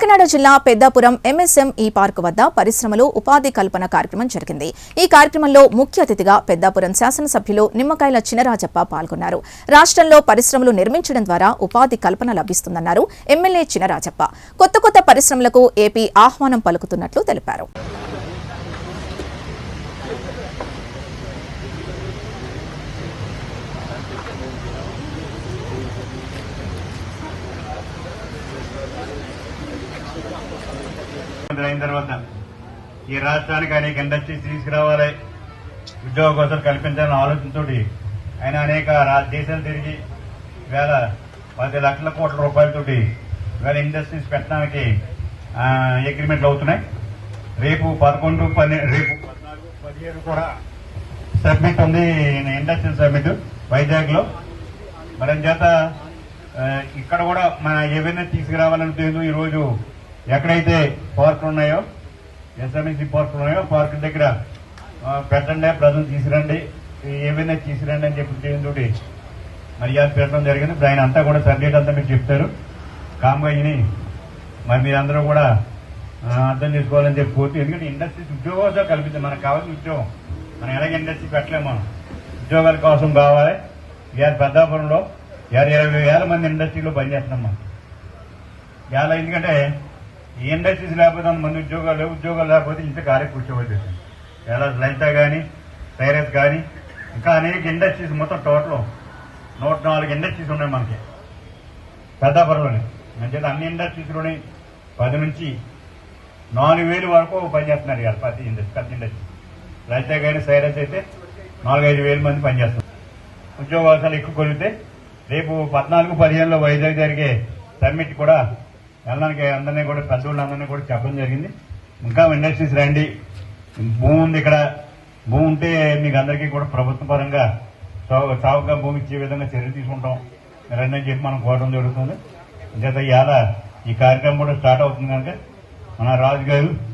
కాకినాడ జిల్లా పెద్దాపురం ఎంఎస్ఎం ఈ పార్కు వద్ద పరిశ్రమలు ఉపాధి కల్పన కార్యక్రమం జరిగింది. ఈ కార్యక్రమంలో ముఖ్య అతిథిగా పెద్దాపురం శాసనసభ్యులు నిమ్మకాయల చినరాజప్ప పాల్గొన్నారు. రాష్ట్రంలో పరిశ్రమలు నిర్మించడం ద్వారా ఉపాధి కల్పన లభిస్తుందన్నారు ఎమ్మెల్యే చినరాజప్ప. కొత్త కొత్త పరిశ్రమలకు ఏపీ ఆహ్వానం పలుకుతున్నట్లు తెలిపారు. ముఖ్యమంత్రి అయిన తర్వాత ఈ రాష్ట్రానికి అనేక ఇండస్ట్రీస్ తీసుకురావాలి ఉద్యోగ కోసం కల్పించాలని ఆలోచనతో ఆయన అనేక దేశాలు తిరిగి వేల పది లక్షల కోట్ల రూపాయలతోటి వేల ఇండస్ట్రీస్ పెట్టడానికి అగ్రిమెంట్లు అవుతున్నాయి. రేపు పదకొండు పన్నె రేపు పద్నాలుగు పదిహేడు కూడా సబ్మిట్ ఉంది ఇండస్ట్రియల్ సబ్మిట్ వైజాగ్లో మరి చేత ఇక్కడ కూడా మన ఏవైనా తీసుకురావాలని ఈరోజు ఈ రోజు ఎక్కడైతే పార్కులు ఉన్నాయో ఎస్ఎంఈసి పార్కులు ఉన్నాయో పార్క్ దగ్గర పెట్టండి ప్రజలు తీసుకురండి ఏమైనా తీసుకురండి అని చెప్పి తోటి మర్యాద పెట్టడం జరిగింది. ఇప్పుడు ఆయన అంతా కూడా సబ్జెక్ట్ అంతా మీరు చెప్తారు. కామ్గా ఇని మరి మీరందరూ కూడా అర్థం చేసుకోవాలని చెప్పి కోరుతూ ఎందుకంటే ఇండస్ట్రీస్ ఉద్యోగాలు కల్పించింది మనకు కావాల్సిన ఉద్యోగం. మనం ఎలాగ ఇండస్ట్రీ పెట్టలేము మనం. ఉద్యోగాల కోసం కావాలి. ఇవాళ పెద్దాపురంలో ఇవాళ ఇరవై వేల మంది ఇండస్ట్రీలో పనిచేస్తున్నాం మనం. ఇవాళ ఎందుకంటే ఈ ఇండస్ట్రీస్ లేకపోతే అంత మంది ఉద్యోగాలు లేవు ఉద్యోగాలు లేకపోతే ఇంత కార్య కూర్చోవచ్చు ఎలా లలిత కానీ సైరస్ కానీ ఇంకా అనేక ఇండస్ట్రీస్ మొత్తం టోటల్ నూట నాలుగు ఇండస్ట్రీస్ ఉన్నాయి మనకి. పెద్దాపురంలోనే. మంచిగా అన్ని ఇండస్ట్రీస్లోనే పది నుంచి నాలుగు వేలు వరకు పనిచేస్తున్నారు ఇవాళ ప్రతి ఇండస్ట్రీ ప్రతి ఇండస్ట్రీ. లలిత కానీ సైరస్ అయితే నాలుగైదు వేల మంది పనిచేస్తున్నారు ఉద్యోగ అవకాశాలు ఎక్కువ కొలిగితే రేపు పద్నాలుగు పదిహేనులో వైజాగ్ జరిగే సమ్మిట్ కూడా వెళ్ళడానికి అందరినీ కూడా పెద్దోళ్ళందరినీ కూడా చెప్పడం జరిగింది. ఇంకా ఇండస్ట్రీస్ రండి. భూమి ఉంది ఇక్కడ. భూమి ఉంటే మీకు అందరికీ కూడా ప్రభుత్వ పరంగా చౌ- చౌకగా భూమి ఇచ్చే విధంగా చర్యలు తీసుకుంటాం. రండి అని చెప్పి మనం కోరడం జరుగుతుంది. అంచేత ఇవాళ ఈ కార్యక్రమం కూడా స్టార్ట్ అవుతుంది కనుక మన రాజు గారు